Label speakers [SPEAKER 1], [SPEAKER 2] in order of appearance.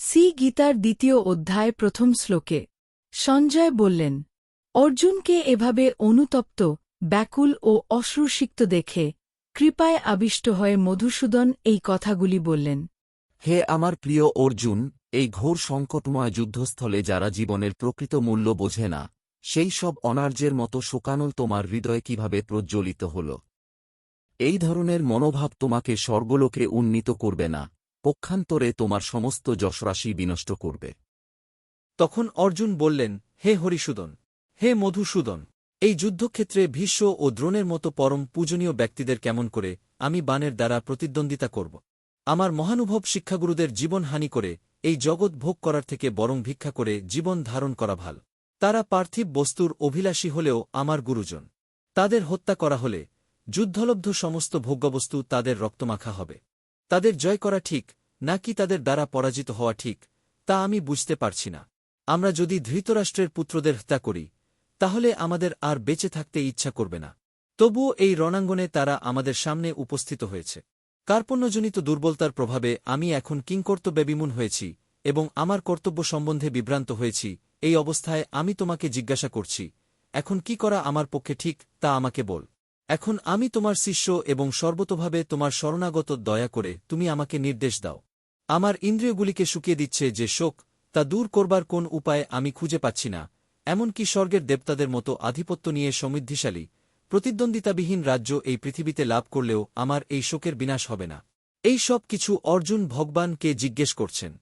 [SPEAKER 1] C গীতার দ্বিতীয় অধ্যায় প্রথম শ্লোকে। সঞ্জয় বললেন, অর্জুনকে এভাবে অনুতপ্ত, ব্যাকুল ও অশ্রুসিক্ত দেখে কৃপায় আবিষ্ট হয়ে মধুসূদন এই কথাগুলি বললেন।
[SPEAKER 2] হে আমার প্রিয় অর্জুন, এই ঘোর সংকটময় যুদ্ধস্থলে যারা জীবনের প্রকৃত মূল্য বোঝে না, সেই সব অনার্যের মতো শোকানল তোমার হৃদয় কীভাবে প্রজ্জ্বলিত হল? এই ধরনের মনোভাব তোমাকে স্বর্গলোকে উন্নীত করবে না। পক্ষান্তরে তোমার সমস্ত যশরাশি বিনষ্ট করবে।
[SPEAKER 3] তখন অর্জুন বললেন, হে হরিসূদন, হে মধুসূদন, এই যুদ্ধক্ষেত্রে ভীষ্ম ও দ্রোণের মতো পরম পূজনীয় ব্যক্তিদের কেমন করে আমি বানের দ্বারা প্রতিদ্বন্দ্বিতা করব। আমার মহানুভব শিক্ষাগুরুদের জীবন হানি করে এই জগৎ ভোগ করার থেকে বরং ভিক্ষা করে জীবন ধারণ করা ভালো। তারা পার্থিব বস্তুর অভিলাষী হলেও আমার গুরুজন। তাদের হত্যা করা হলে যুদ্ধলব্ধ সমস্ত ভোগ্যবস্তু তাদের রক্তমাখা হবে। তাদের জয় করা ঠিক, নাকি তাদের দ্বারা পরাজিত হওয়া ঠিক, তা আমি বুঝতে পারছি না। আমরা যদি ধৃতরাষ্ট্রের পুত্রদের হত্যা করি, তাহলে আমাদের আর বেঁচে থাকতে ইচ্ছা করবে না। তবুও এই রণাঙ্গনে তারা আমাদের সামনে উপস্থিত হয়েছে। কার্পণ্যজনিত দুর্বলতার প্রভাবে আমি এখন কিংকর্তব্যবিমূন হয়েছি এবং আমার কর্তব্য সম্বন্ধে বিভ্রান্ত হয়েছি, এই অবস্থায় আমি তোমাকে জিজ্ঞাসা করছি, এখন কি করা আমার পক্ষে ঠিক, তা আমাকে বল। এখন আমি তোমার শিষ্য এবং সর্বতভাবে তোমার শরণাগত দয়া করে তুমি আমাকে নির্দেশ দাও। আমার ইন্দ্রিয়গুলিকে শুকিয়ে দিচ্ছে যে শোক, তা দূর করবার কোন উপায় আমি খুঁজে পাচ্ছি না, এমনকি স্বর্গের দেবতাদের মতো আধিপত্য নিয়ে সমৃদ্ধিশালী, প্রতিদ্বন্দ্বিতাবিহীন রাজ্য এই পৃথিবীতে লাভ করলেও আমার এই শোকের বিনাশ হবে না। এই সব কিছু অর্জুন ভগবানকে জিজ্ঞেস করছেন।